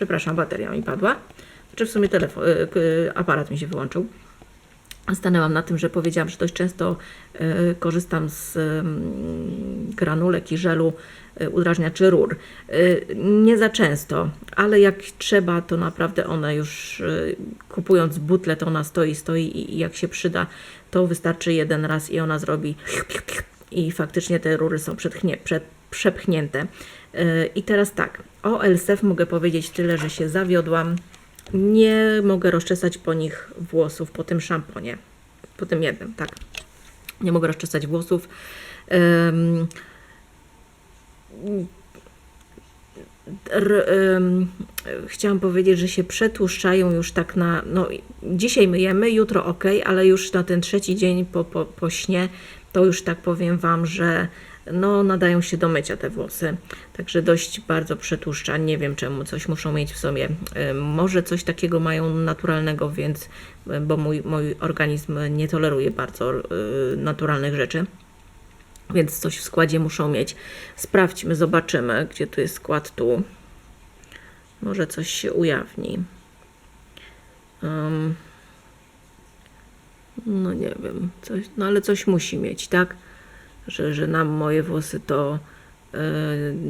Przepraszam, bateria mi padła. Czy w sumie telefon, y, aparat mi się wyłączył. Stanęłam na tym, że powiedziałam, że dość często y, korzystam z mm, granulek i żelu y, udrażniaczy rur. Nie za często, ale jak trzeba, to naprawdę one już kupując butlę, to ona stoi, stoi i, i jak się przyda, to wystarczy jeden raz i ona zrobi i faktycznie te rury są przetchnie, przed, przepchnięte. Y, I teraz tak, o LSF mogę powiedzieć tyle, że się zawiodłam. Nie mogę rozczesać po nich włosów, po tym szamponie. Po tym jednym, tak. Nie mogę rozczesać włosów. Ym, r, ym, chciałam powiedzieć, że się przetłuszczają już tak na. No, dzisiaj myjemy, jutro ok, ale już na ten trzeci dzień po, po, po śnie, to już tak powiem Wam, że no, nadają się do mycia te włosy. Także dość bardzo przetłuszcza. Nie wiem czemu, coś muszą mieć w sobie. Ym, Może coś takiego mają naturalnego, więc, y, bo mój, mój organizm nie toleruje bardzo y, naturalnych rzeczy więc coś w składzie muszą mieć. Sprawdźmy, zobaczymy, gdzie tu jest skład tu. Może coś się ujawni. Ym, no nie wiem, coś, no ale coś musi mieć, tak? Że, że nam moje włosy to y,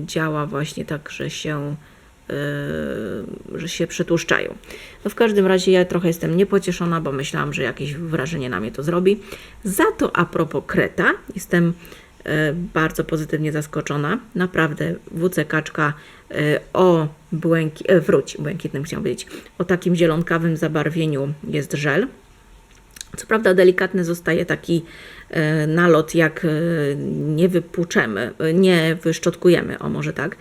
działa właśnie tak, że się y, że się przetłuszczają. No w każdym razie ja trochę jestem niepocieszona, bo myślałam, że jakieś wrażenie na mnie to zrobi. Za to a propos Kreta, jestem e, bardzo pozytywnie zaskoczona. Naprawdę WC Kaczka e, o błęki, e, wróć, błękitnym chciałam powiedzieć, o takim zielonkawym zabarwieniu jest żel. Co prawda delikatny zostaje taki e, nalot, jak e, nie wypłuczemy, e, nie wyszczotkujemy, o może tak,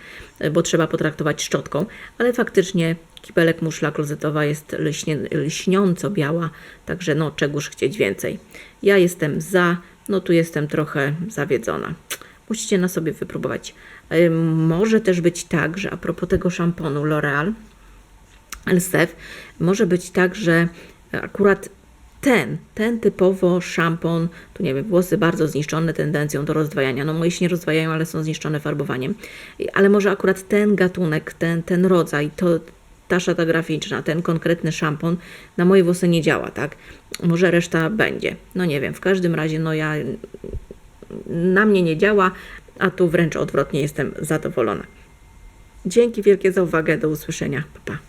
bo trzeba potraktować szczotką, ale faktycznie kibelek muszla klozetowa jest lśnie, lśniąco biała, także no czegóż chcieć więcej. Ja jestem za, no tu jestem trochę zawiedzona. Musicie na sobie wypróbować. Może też być tak, że a propos tego szamponu L'Oreal, LSF, może być tak, że akurat ten, ten typowo szampon, tu nie wiem, włosy bardzo zniszczone tendencją do rozdwajania. No moje się nie rozdwajają, ale są zniszczone farbowaniem. Ale może akurat ten gatunek, ten, ten rodzaj, to ta szata graficzna, ten konkretny szampon na moje włosy nie działa, tak? Może reszta będzie. No nie wiem, w każdym razie no ja na mnie nie działa, a tu wręcz odwrotnie jestem zadowolona. Dzięki wielkie za uwagę, do usłyszenia. Pa, pa.